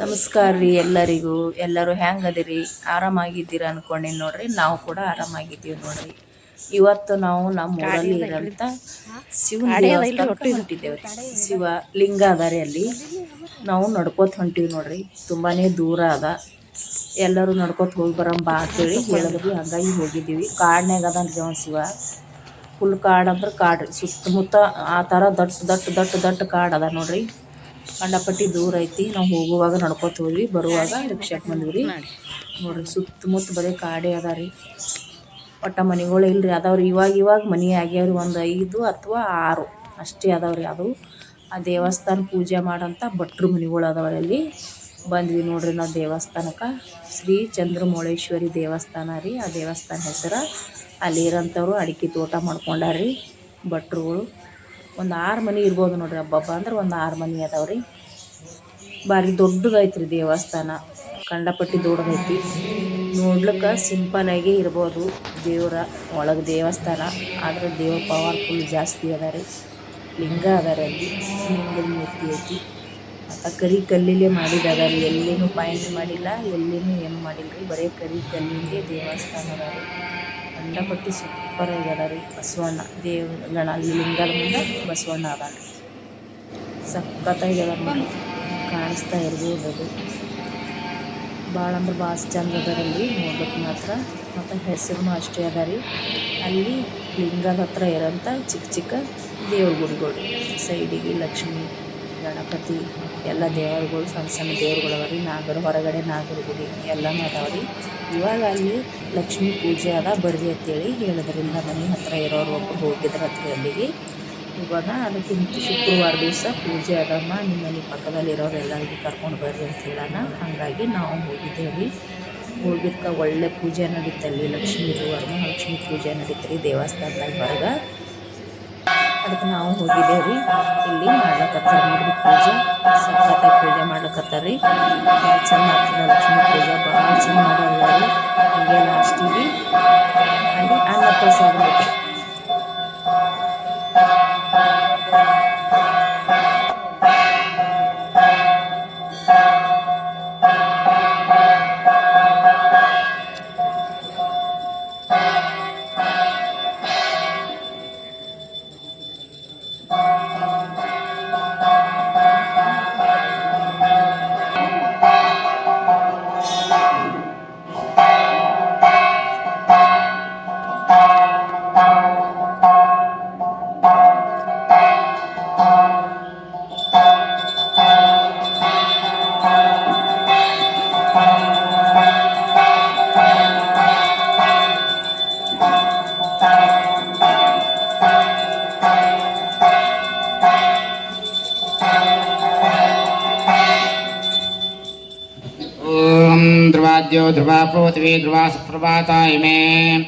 ನಮಸ್ಕಾರ ರೀ ಎಲ್ಲರಿಗೂ. ಎಲ್ಲರೂ ಹೆಂಗೆ ಅದಿರಿ ಆರಾಮಾಗಿದ್ದೀರಾ ಅನ್ಕೊಂಡೀನಿ ನೋಡ್ರಿ. ನಾವು ಕೂಡ ಆರಾಮಾಗಿದ್ದೀವಿ ನೋಡ್ರಿ. ಇವತ್ತು ನಾವು ನಮ್ಮ ಊರಲ್ಲಿ ಇರೋಂಥ ಶಿವನ ಹೊಂಟಿದ್ದೇವೆ ಶಿವ ಲಿಂಗ ಅದ ಅಲ್ಲಿ. ನಾವು ನಡ್ಕೋತ ಹೊಂಟೀವಿ ನೋಡ್ರಿ. ತುಂಬಾ ದೂರ ಅದ. ಎಲ್ಲರೂ ನಡ್ಕೋತ ಹೋಗಿ ಬರೋಣ ಬಾ ಅಂತೇಳಿ ಹೇಳಿದ್ರಿ ಹಂಗಾಗಿ ಹೋಗಿದ್ದೀವಿ. ಕಾಡ್ನಾಗ ಅದ ರೀ ಅವ ಶಿವ. ಫುಲ್ ಕಾಡು ಅಂದ್ರೆ ಕಾಡು. ಸುತ್ತಮುತ್ತ ಆ ಥರ ದಟ್ಟ ದಟ್ಟ ದಟ್ಟ ದಟ್ಟ ಕಾಡು ಅದ ನೋಡ್ರಿ. ಕಂಡಪಟ್ಟಿ ದೂರ ಐತಿ. ನಾವು ಹೋಗುವಾಗ ನಡ್ಕೋತ ಹೋದ್ವಿ. ಬರುವಾಗ ರಿಕ್ಷಾಕ್ ಬಂದ್ವಿ. ನೋಡ್ರಿ, ಸುತ್ತಮುತ್ತ ಬರೀ ಕಾಡೆ ಅದ ರೀ. ಒಟ್ಟ ಮನೆಗಳು ಇಲ್ರಿ. ಅದಾವ್ರಿ ಇವಾಗ ಇವಾಗ ಮನೆ ಆಗ್ಯಾವ್ರಿ. ಒಂದು ಐದು ಅಥವಾ ಆರು. ಅಷ್ಟೇ ಅದಾವ್ರಿ ಅದು. ಆ ದೇವಸ್ಥಾನ ಪೂಜೆ ಮಾಡೋಂಥ ಭಟ್ರು ಮನೆಗಳು ಅದಾವ್ರಿ ಅಲ್ಲಿ. ಬಂದ್ವಿ ನೋಡ್ರಿ ನಾವು ದೇವಸ್ಥಾನಕ್ಕೆ ಶ್ರೀ ಚಂದ್ರಮೌಳೇಶ್ವರಿ ದೇವಸ್ಥಾನ ರೀ. ಆ ದೇವಸ್ಥಾನ ಹೆಸರು. ಅಲ್ಲಿ ಇರೋಂಥವ್ರು ಅಡಿಕೆ ತೋಟ ಮಾಡ್ಕೊಂಡಾರ್ರಿ ಭಟ್ರುಗಳು. ಒಂದು ಆರು ಮನೆ ಇರ್ಬೋದು ನೋಡ್ರಿ ಹಬ್ಬಬ್ಬ ಅಂದ್ರೆ ಒಂದು ಆರು ಮನೆ ಅದಾವ್ರಿ ಭಾರಿ ದೊಡ್ಡದೈತ್ರಿ ದೇವಸ್ಥಾನ, ಕಂಡಪಟ್ಟಿ ದೊಡ್ಡದೈತಿ ನೋಡ್ಲಿಕ್ಕೆ ಸಿಂಪಲಾಗಿ ಇರ್ಬೋದು ದೇವರ ಒಳಗೆ ದೇವಸ್ಥಾನ, ಆದ್ರೆ ದೇವ್ರ ಪವರ್ಫುಲ್ ಜಾಸ್ತಿ ಅದ ರೀ. ಲಿಂಗ ಅದ ರೀ ಅಲ್ಲಿ, ಲಿಂಗದ ಮೂರ್ತಿ ಐತಿ. ಮತ್ತು ಕರಿ ಕಲ್ಲಿಲೇ ಮಾಡಿದ ರೀ, ಎಲ್ಲಿನೂ ಪಾಯಿಂಟ್ ಮಾಡಿಲ್ಲ, ಎಲ್ಲಿನೂ ಏನು ಮಾಡಿಲ್ಲ ರೀ ಬರೀ ಕರಿ ಕಲ್ಲಿಂದೇ ದೇವಸ್ಥಾನ ಅದ ರೀ. ಕಂಡಪಟ್ಟಿ ಸೂಪರ್ ಆಗ್ಯದ ರೀ ಬಸವಣ್ಣ. ದೇವ ಗಣ ಅಲ್ಲಿ ಲಿಂಗದ ಮುಂದೆ ಬಸವಣ್ಣ ಅದ ಸಖತ್ತಾಗ್ಯದ ಕಾಣಿಸ್ತಾ ಇರ್ಬೋದು ಅದು. ಭಾಳ ಅಂದ್ರೆ ಭಾಳ ಚಂದ ಅದ ರೀ ನೋಡ್ಬೇಕು ಮಾತ್ರ. ಮತ್ತು ಹೆಸರು ಅಷ್ಟೇ ಅದ ರೀ. ಅಲ್ಲಿ ಲಿಂಗದ ಹತ್ರ ಇರೋಂಥ ಚಿಕ್ಕ ಚಿಕ್ಕ ದೇವ್ರ ಗುಡಿಗಳು ಸೈಡಿಗೆ ಲಕ್ಷ್ಮಿ, ಗಣಪತಿ, ಎಲ್ಲ ದೇವರುಗಳು ಸಣ್ಣ ಸಣ್ಣ ದೇವ್ರುಗಳು ಅವ ರೀ. ನಾಗರ ಹೊರಗಡೆ ನಾಗರ ಗುಡಿ ಎಲ್ಲನೂ ಅದಾವ ರೀ. ಇವಾಗ ಅಲ್ಲಿ ಲಕ್ಷ್ಮೀ ಪೂಜೆ ಅದ ಬರ್ರಿ ಅಂತೇಳಿ ಹೇಳೋದ್ರಿಂದ ಮನೆ ಹತ್ರ ಇರೋರು ಒಬ್ಬರು ಹೋಗಿದ್ರು ಹತ್ರ ಅಲ್ಲಿಗೆ ಇವಾಗ ಅದಕ್ಕಿಂತ ಶುಕ್ರವಾರ ದಿವಸ ಪೂಜೆ ಅದಮ್ಮ, ನಿಮ್ಮ ಮನೆ ಪಕ್ಕದಲ್ಲಿ ಇರೋರು ಎಲ್ಲರಿಗೂ ಕರ್ಕೊಂಡು ಬರ್ರಿ ಅಂತ ಹೇಳೋಣ. ಹಾಗಾಗಿ ನಾವು ಹೋಗಿದ್ದೇವೆ. ಹೋಗಿದ್ಕ ಒಳ್ಳೆ ಪೂಜೆ ನಡೀತಲ್ಲಿ, ಲಕ್ಷ್ಮೀದು ವರಮಹಾಲಕ್ಷ್ಮಿ ಪೂಜೆ ನಡೀತ್ರಿ ದೇವಸ್ಥಾನದಾಗ ಹೊರಗ. ಅದಕ್ಕೆ ನಾವು ಹೋಗಿದ್ದೇವೆ ರೀ ಇಲ್ಲಿ ಮಾಡ್ಲಕತ್ತಾರ ನೋಡ್ರಿ ಪೂಜೆ. ಸಖತ್ತಾಗಿ ಪೂಜೆ ಮಾಡ್ಲಕತ್ತಾರ ರೀ ಭಾಳ ಚಂದ ಆಗ್ತದೆ ಲಕ್ಷ್ಮೀ ಪೂಜೆ. ಭಾಳ ಚಂದ ಮಾಡೋದ ರೀ ಹಂಗೆ ಲಾಸ್ಟಿಗೆ ಅಲ್ಲಿ ಅನ್ನ ಪ್ರಸಾದ ॐ ध्रुवाद्यो ध्रुवा पृथिवी ध्रुवा सुप्रभाता इमे।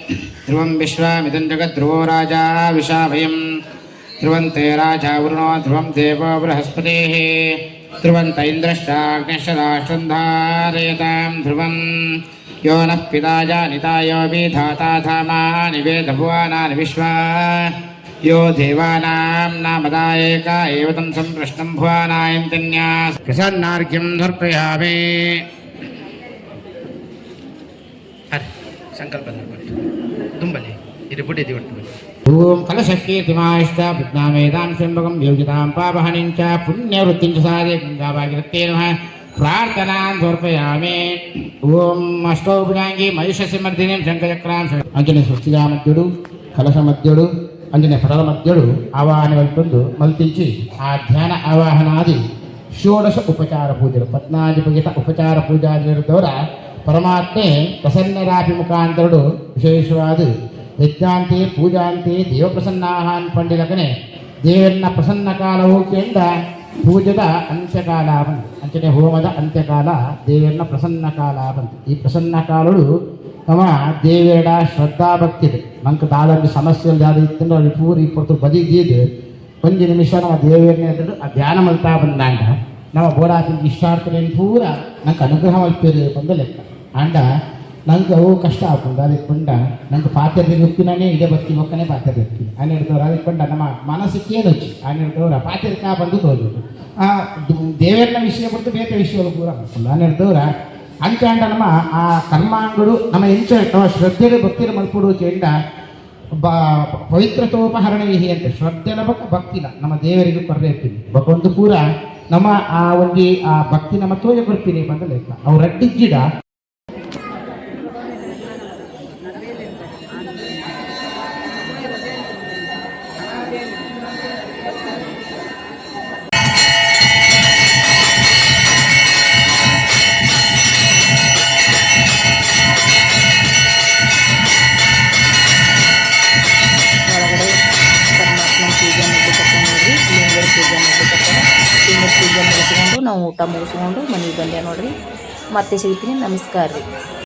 ध्रुवं विश्वामिदं जगद्ध्रुवो राजा विशाभयं ध्रुवन्ते राजा वरुणो, ध्रुवं देवो बृहस्पतिः। ध्रुवन्त इन्द्रश्चाग्निशराष्ट्रन्धारयतां ध्रुवं यो नः पिता जानिता, यो विधाता धामानि वेदभुवानानि विश्वा। यो देवानां नामदा एका एव तं सम्प्रश्नं भुवानायन्तिन्या प्रसन्नार्घ्यं समर्पयामि ಹರಿ ಸಂಕಲ್ಪ ತುಂಬಲಿ, ಇದು ಬುಡಿ ದಿವಟ್ಟು ಓಂ ಕಲಶಕೀರ್ತಿಮಾಯಿಷ್ಟ ಬುದ್ಧಾಮೇಧಾಂಶಂಬಕಂ ಯೋಗಿತಾಂ ಪಾಪಹನಿಂಚ, ಪುಣ್ಯವೃತ್ತಿಂಚ ಸಾಧೆ ಗಂಗಾಭಾಗಿರತ್ತೇ ನಮಃ. ಪ್ರಾರ್ಥನಾಂ ಸಮರ್ಪಯಾಮಿ. ಓಂ ಅಷ್ಟೋಪುಣಾಂಗಿ ಮಹಿಷಸಿಮರ್ದಿನಿ ಶಂಕಚಕ್ರಾಂ ಅಂಜನೇ ಸ್ವಸ್ತಿಗಾ ಮಧ್ಯಡು ಕಲಶ ಮಧ್ಯಡು ಅಂಜನೇ ಪಟದ ಮಧ್ಯಡು ಆವಾಹನವಲ್ಪೊಂದು ಮಲ್ತಿಂಚಿ ಆ ಧ್ಯಾನ ಆವಾಹನಾದಿ, ಷೋಡಶ ಉಪಚಾರ ಪೂಜೆಗಳು ಪದ್ನಾಧಿಪಗಿತ ಉಪಚಾರ ಪೂಜಾದಿರದವರ ಪರಮಾತ್ಮೆ ಪ್ರಸನ್ನರಾಪಿ ಮುಖಾಂತರಡು ವಿಶೇಷವಾದ. ಯಜ್ಞಾಂತಿ, ಪೂಜಾಂತಿ ದೇವ ಪ್ರಸನ್ನಾಹಾನ್ ಪಂಡಿಲಕನೆ ದೇವರನ್ನ ಪ್ರಸನ್ನ ಕಾಲವು ಕೇಂದ್ರ ಪೂಜದ ಅಂತ್ಯಕಾಲ ಬಂತು ಅಂಚನೆ ಹೋಮದ ಅಂತ್ಯಕಾಲ ದೇವರನ್ನ ಪ್ರಸನ್ನ ಕಾಲ ಬಂತು ಈ ಪ್ರಸನ್ನ ಕಾಲಡು ತಮ್ಮ ದೇವೇಡ ಶ್ರದ್ಧಾ ಭಕ್ತಿ ಇದೆ ನಂಗೆ ತಾಳಲ್ಲಿ ಸಮಸ್ಯೆಯಲ್ಲಿ ಯಾರು ಇತ್ತಂದ್ರೆ ಅಲ್ಲಿ ಪೂರ ಇಪ್ಪತ್ತು ಬದಿಗಿದ್ದು ಒಂದು ನಿಮಿಷ ನಮ್ಮ ದೇವರನ್ನೇ ಅಂದ್ರೆ ಆ ಧ್ಯಾನ ಮಲ್ತಾ ಬಂದಾಗ. ನಮ್ಮ ಬೋಡಾತಿನ ಇಷ್ಟಾರ್ಥನೇನು ಪೂರ ನಂಗೆ ಅನುಗ್ರಹ ಮಲ್ಪೇರಿ ಬಂದ ಲೆಕ್ಕ. ಅಂಡ ನಂಗೆ ಅವು ಕಷ್ಟ ಆಗ್ತದೆ. ಅದಕ್ಕೆ ಬಂಡ ನಂಗೆ ಪಾತ್ರೆ ಉಪ್ಪಿನೇ ಇದೇ ಬತ್ತಿ ಒಕ್ಕನೆ ಪಾತ್ರೆ ಇರ್ತೀನಿ ಹನ್ನೆರಡು ಅದಕ್ಕೆ ಬಂಡ ನಮ್ಮ ಮನಸ್ಸಿಗೆ ಏನು ಹಚ್ಚಿ ಹನ್ನೆರಡು ಪಾತ್ರೆ ಕಾ ಬಂದು ತೋರಿಬಿಟ್ಟು ಆ ದೇವರನ್ನ ವಿಷಯ ಬಿಟ್ಟು ಬೇರೆ ವಿಷಯಗಳು ಪೂರ ಹನ್ನೆರಡು ಅಂಚಾಂಡ ನಮ್ಮ, ಆ ಕರ್ಮಾಂಗಗಳು ನಮ್ಮ ಎಂಚ ನಮ್ಮ ಶ್ರದ್ಧೆಗೆ ಭಕ್ತಿರ ಮಲ್ಪುಡು ಚೆಂಡ ಬ ಪವಿತ್ರತೋಪಹರಣ ವಿಹಿ ಅಂತ ಶ್ರದ್ಧೆನ ಬಕ್ಕ ಭಕ್ತಿನ ನಮ್ಮ ದೇವರಿಗೂ ಕೊರಲೆ ಇರ್ತೀನಿ ಒಂದು ಪೂರ ನಮ್ಮ ಆ ಒಂದು ಆ ಭಕ್ತಿ ನಮ್ಮ ತೋಜ ಬರ್ತೀನಿ ಬಂದ ಲೆಕ್ಕ. ಅವ್ರು ರಡ್ಡಿ ಗಿಡ ಪೂಜೆ ಮುಗಿಸ್ಕೊಂಡು ನಾವು ಊಟ ಮುಗಿಸ್ಕೊಂಡು ಮನೆಗೆ ಬಂದೆ ನೋಡ್ರಿ. ಮತ್ತೆ ಸಿಗ್ತೀನಿ. ನಮಸ್ಕಾರ ರೀ.